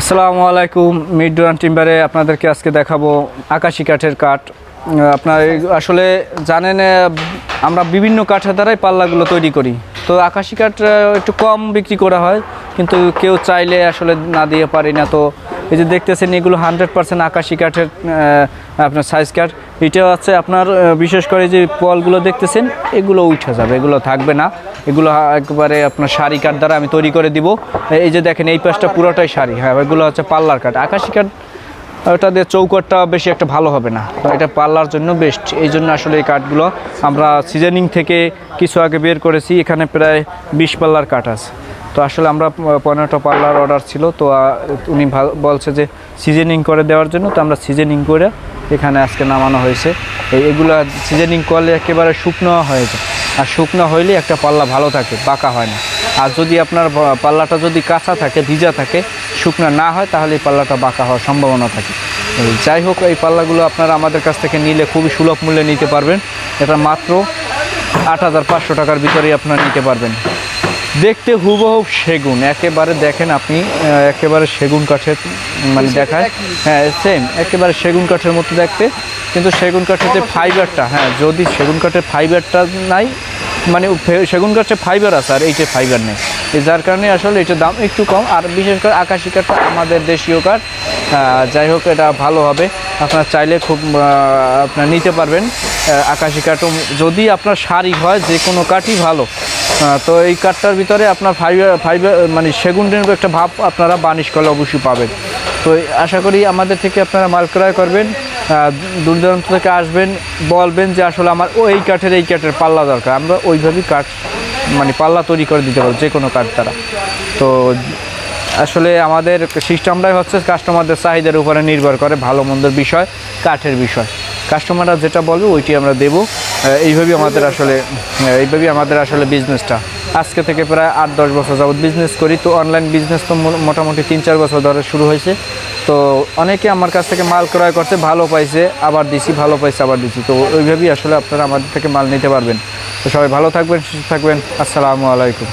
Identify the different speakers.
Speaker 1: আসসালামু আলাইকুম, মিড টিম্বারে আপনাদেরকে আজকে দেখাবো আকাশি কাঠের কাঠ। আপনার আসলে জানেন আমরা বিভিন্ন কাঠের দ্বারাই পাল্লাগুলো তৈরি করি। তো আকাশি কাঠ একটু কম বিক্রি করা হয়, কিন্তু কেউ চাইলে আসলে না দিয়ে পারি না। তো এই যে দেখতেছেন, এগুলো হান্ড্রেড পার্সেন্ট আকাশি কাঠের আপনার সাইজ কাঠ। এটা হচ্ছে আপনার বিশেষ করে যে পলগুলো দেখতেছেন এগুলো উঠে যাবে এগুলো থাকবে না। এগুলো একবারে আপনার শাড়ি কাঠ দ্বারা আমি তৈরি করে দিব। এই যে দেখেন এই পাশটা পুরোটাই শাড়ি হ্যাঁ এগুলো হচ্ছে পাল্লার কাঠ। আকাশি কাঠ ওটা দিয়ে চৌকটটা বেশি একটা ভালো হবে না। তো এটা পাল্লার জন্য বেস্ট এই জন্য আসলে এই কাঠগুলো আমরা সিজনিং থেকে কিছু আগে বের করেছি এখানে প্রায় বিশ পাল্লার কাঠ আছে। তো আসলে আমরা পনেরোটা পাল্লার অর্ডার ছিল তো উনি বলছে যে সিজনিং করে দেওয়ার জন্য তো আমরা সিজনিং করে এখানে আজকে নামানো হয়েছে। এই এগুলো সিজনিং করলে একেবারে শুকনো হয়ে যায়। আর শুকনো হইলে একটা পাল্লা ভালো থাকে, পাকা হয় না। আর যদি আপনার পাল্লাটা যদি কাঁচা থাকে, ভিজা থাকে, শুকনো না হয়, তাহলে এই পাল্লাটা বাঁকা হওয়ার সম্ভাবনা থাকে। যাই হোক, এই পাল্লাগুলো আপনারা আমাদের কাছ থেকে নিলে খুবই সুলভ মূল্যে নিতে পারবেন। এটা মাত্র আট হাজার পাঁচশো টাকার ভিতরেই আপনারা নিতে পারবেন। দেখতে হুবহু সেগুন। একেবারে দেখেন আপনি একেবারে সেগুন কাঠের মানে দেখায়। হ্যাঁ সেম একেবারে সেগুন কাঠের মতো দেখতে। কিন্তু সেগুন কাঠের যে ফাইবারটা হ্যাঁ যদি সেগুন কাঠের ফাইবারটা নাই মানে সেগুন গাছের ফাইবার আছে আর এইটা ফাইবার নেই এই যার কারণে আসলে এটার দাম একটু কম। আর বিশেষ করে আকাশি কাঠটা আমাদের দেশীয় কাঠ যাই হোক এটা ভালো হবে। আপনার চাইলে খুব আপনার নিতে পারবেন আকাশি কাঠও। যদি আপনার শাড়ি হয় যে কোনো কাঠই ভালো। তো এই কাঠটার ভিতরে আপনার ফাইবার ফাইবার মানে সেগুন সেগুনের একটা ভাব আপনারা বানিশ করলে অবশ্যই পাবেন। তো আশা করি আমাদের থেকে আপনারা মাল ক্রয় করবেন দূর দূরান্ত থেকে আসবেন, বলবেন যে আসলে আমার ওই কাঠের, এই কাঠের পাল্লা দরকার। আমরা ওইভাবেই কাঠ মানে পাল্লা তৈরি করে দিতে পারব, যে কোনো কাঠ দ্বারা। তো আসলে আমাদের সিস্টেমটাই হচ্ছে কাস্টমারদের চাহিদার উপরে নির্ভর করে ভালো মন্দের বিষয়। কাঠের বিষয়। কাস্টমাররা যেটা বলবে, ওইটি আমরা দেবো। এইভাবেই আমাদের আসলে এইভাবেই আমাদের আসলে বিজনেসটা আজকে থেকে প্রায় আট, দশ বছর যাবত বিজনেস করি। তো অনলাইন বিজনেস তো মোটামুটি তিন, চার বছর ধরে শুরু হয়েছে। তো অনেকে আমার কাছ থেকে মাল ক্রয় করছে, ভালো পাইছে, আবার দিছি, ভালো পাইছে, আবার দিছি। তো ওইভাবেই আসলে আপনারা আমাদের থেকে মাল নিতে পারবেন। তো সবাই ভালো থাকবেন, সুস্থ থাকবেন। আসসালামু আলাইকুম।